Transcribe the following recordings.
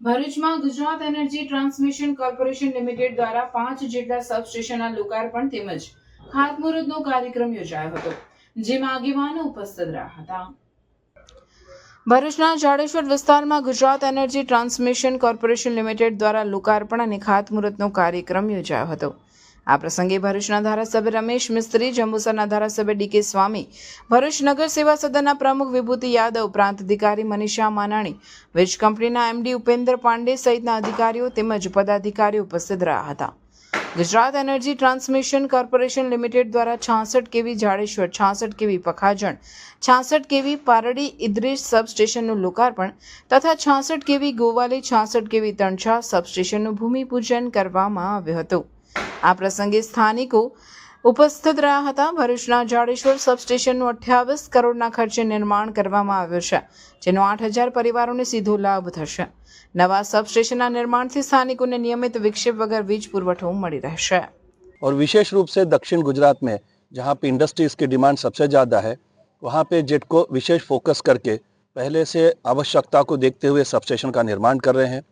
ભરૂચમાં Gujarat energy transmission corporation limited દ્વારા પાંચ જેટલા સબસ્ટેશનના લોકાર્પણ તેમજ ખાતમુહૂર્તનો કાર્યક્રમ યોજાયો હતો, જેમાં આગેવાનો ઉપસ્થિત રહ્યા હતા. ભરૂચના જાડેશ્વર વિસ્તારમાં Gujarat energy transmission corporation limited દ્વારા લોકાર્પણ અને ખાતમુહૂર્તનો કાર્યક્રમ યોજાયો હતો આ પ્રસંગે ભરૂચના ધારાસભ્ય રમેશ મિસ્ત્રી, જંબુસરના ધારાસભ્ય ડીકે સ્વામી, ભરૂચ નગર સેવા સદનના પ્રમુખ વિભૂતિ યાદવ, પ્રાંત અધિકારી મનીષા માનાણી, વીજ કંપનીના એમડી ઉપેન્દ્ર પાંડે સહિતના અધિકારીઓ તેમજ પદાધિકારીઓ ઉપસ્થિત રહ્યા હતા. Gujarat energy transmission corporation limited દ્વારા છાસઠ કેવી જાડેશ્વર, છાસઠ કેવી પખાજણ, છાસઠ કેવી પારડી ઇદ્રેશ સબસ્ટેશનનું લોકાર્પણ તથા છાસઠ કેવી ગોવાલી, છાસઠ કેવી તણછા સબસ્ટેશનનું ભૂમિપૂજન કરવામાં આવ્યું હતું. આ પ્રસંગે સ્થાનિકો ઉપસ્થિત રહ્યા હતા ભરૂચના જાડેશ્વર સબસ્ટેશનનું અઠ્યાવીસ કરોડના ખર્ચે નિર્માણ કરવામાં આવ્યું છે જેનો આઠ હજાર પરિવારોને સીધો લાભ થશે નવા સબસ્ટેશનના નિર્માણથી સ્થાનિકોને નિયમિત વિક્ષેપ વગર વીજ પુરવઠો મળી રહેશે और विशेष रूप से दक्षिण गुजरात में जहाँ पे इंडस्ट्रीज़ की डिमांड सबसे ज़्यादा है वहाँ पे जेट को विशेष फोकस करके पहले से आवश्यकता को देखते हुए सबस्टेशन का निर्माण कर रहे हैं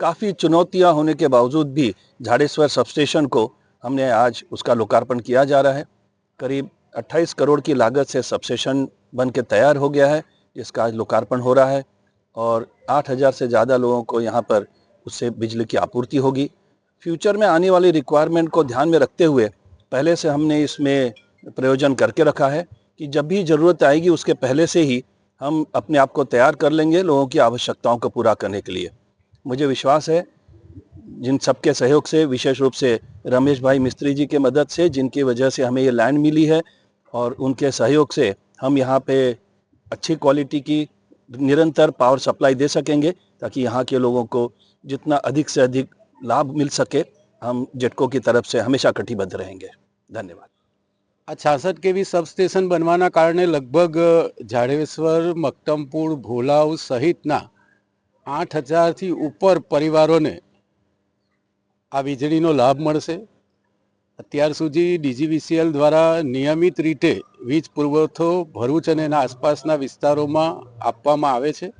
काफ़ी चुनौतियाँ होने के बावजूद भी झाड़ेश्वर सबस्टेशन को हमने आज उसका लोकार्पण किया जा रहा है। करीब 28 करोड़ की लागत से सबस्टेशन बन के तैयार हो गया है जिसका आज लोकार्पण हो रहा है और 8000 से ज़्यादा लोगों को यहाँ पर उससे बिजली की आपूर्ति होगी। फ्यूचर में आने वाली रिक्वायरमेंट को ध्यान में रखते हुए पहले से हमने इसमें प्रयोजन करके रखा है कि जब भी ज़रूरत आएगी उसके पहले से ही हम अपने आप को तैयार कर लेंगे लोगों की आवश्यकताओं को पूरा करने के लिए। मुझे विश्वास है जिन सबके सहयोग से विशेष रूप से रमेश भाई मिस्त्री जी के मदद से जिनकी वजह से हमें ये लैंड मिली है और उनके सहयोग से हम यहाँ पे अच्छी क्वालिटी की निरंतर पावर सप्लाई दे सकेंगे ताकि यहाँ के लोगों को जितना अधिक से अधिक लाभ मिल सके हम जेटको की तरफ से हमेशा कटिबद्ध रहेंगे धन्यवाद આ છાસઠ કેવી સબસ્ટેશન બનવાના કારણે લગભગ જાડેશ્વર મક્તમપુર ભોલાવ સહિતના આઠ હજારથી ઉપર પરિવારોને આ વીજળીનો લાભ મળશે. અત્યાર સુધી ડીજીવીસીએલ દ્વારા નિયમિત રીતે વીજ પુરવઠો, ભરૂચ અને એના આસપાસના વિસ્તારોમાં આપવામાં આવે છે.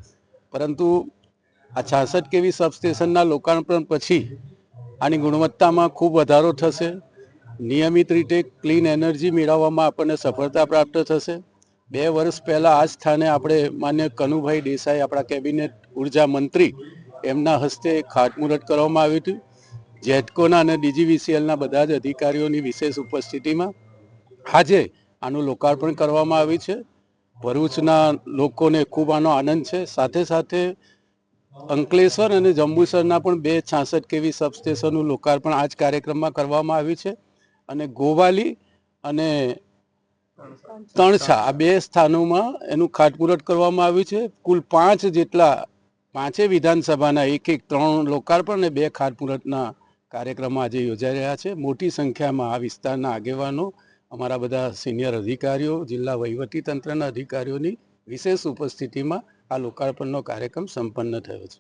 પરંતુ આ છાસઠ કેવી સબસ્ટેશનના લોકાર્પણ પછી આની ગુણવત્તામાં ખૂબ વધારો થશે. નિયમિત રીતે ક્લીન એનર્જી મેળવવામાં આપણને સફળતા પ્રાપ્ત થશે. બે વર્ષ પહેલાં આ સ્થાને આપણે માન્ય કનુભાઈ દેસાઈ, આપણા કેબિનેટ ઊર્જા મંત્રી, એમના હસ્તે ખાતમુહૂર્ત કરવામાં આવ્યું હતું. જેટકોના અને ડીજીવીસીએલના બધા જ અધિકારીઓની વિશેષ ઉપસ્થિતિમાં આજે આનું લોકાર્પણ કરવામાં આવ્યું છે. ભરૂચના લોકોને ખૂબ આનો આનંદ છે. સાથે સાથે અંકલેશ્વર અને જંબુસરના પણ બે છાસઠ કેવી સબસ્ટેશનનું લોકાર્પણ આ જ કાર્યક્રમમાં કરવામાં આવ્યું છે. અને ગોવાલી અને તણછા આ બે સ્થાનોમાં એનું ખાટપુરટ કરવામાં આવ્યું છે. કુલ પાંચ જેટલા, પાંચે વિધાનસભાના એક એક ત્રણ લોકાર્પણ અને બે ખાટપુરટના કાર્યક્રમો આજે યોજાઈ રહ્યા છે. મોટી સંખ્યામાં આ વિસ્તારના આગેવાનો, અમારા બધા સિનિયર અધિકારીઓ, જિલ્લા વહીવટી તંત્રના અધિકારીઓની વિશેષ ઉપસ્થિતિમાં આ લોકાર્પણનો કાર્યક્રમ સંપન્ન થયો છે.